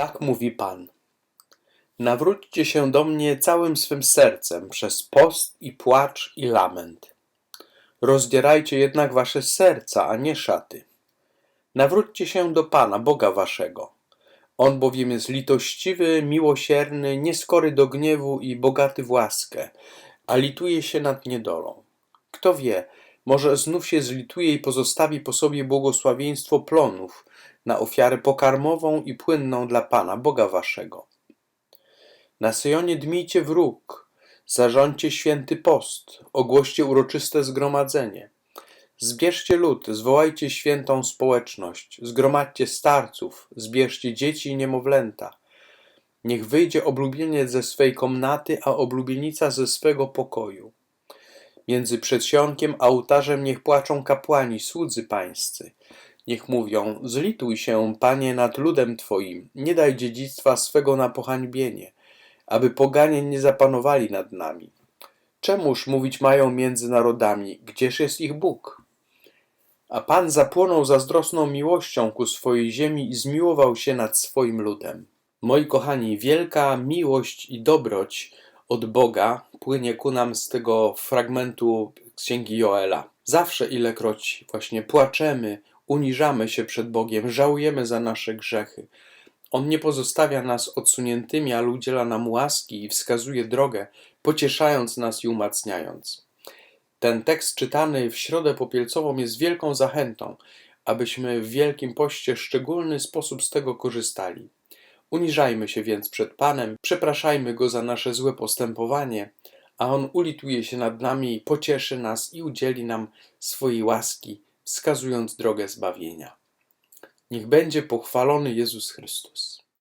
Tak mówi Pan. Nawróćcie się do mnie całym swym sercem przez post i płacz i lament. Rozdzierajcie jednak wasze serca, a nie szaty. Nawróćcie się do Pana, Boga waszego. On bowiem jest litościwy, miłosierny, nieskory do gniewu i bogaty w łaskę, a lituje się nad niedolą. Kto wie, może znów się zlituje i pozostawi po sobie błogosławieństwo plonów na ofiarę pokarmową i płynną dla Pana, Boga waszego. Na Syjonie dmijcie wróg, zarządźcie święty post, ogłoście uroczyste zgromadzenie. Zbierzcie lud, zwołajcie świętą społeczność, zgromadźcie starców, zbierzcie dzieci i niemowlęta. Niech wyjdzie oblubieniec ze swej komnaty, a oblubienica ze swego pokoju. Między przedsionkiem a ołtarzem niech płaczą kapłani, słudzy pańscy. Niech mówią, zlituj się, Panie, nad ludem Twoim, nie daj dziedzictwa swego na pohańbienie, aby poganie nie zapanowali nad nami. Czemuż mówić mają między narodami, gdzież jest ich Bóg? A Pan zapłonął zazdrosną miłością ku swojej ziemi i zmiłował się nad swoim ludem. Moi kochani, wielka miłość i dobroć od Boga płynie ku nam z tego fragmentu Księgi Joela. Zawsze ilekroć właśnie płaczemy, uniżamy się przed Bogiem, żałujemy za nasze grzechy. On nie pozostawia nas odsuniętymi, ale udziela nam łaski i wskazuje drogę, pocieszając nas i umacniając. Ten tekst czytany w środę popielcową jest wielką zachętą, abyśmy w Wielkim Poście szczególny sposób z tego korzystali. Uniżajmy się więc przed Panem, przepraszajmy Go za nasze złe postępowanie, a On ulituje się nad nami, pocieszy nas i udzieli nam swojej łaski, wskazując drogę zbawienia. Niech będzie pochwalony Jezus Chrystus.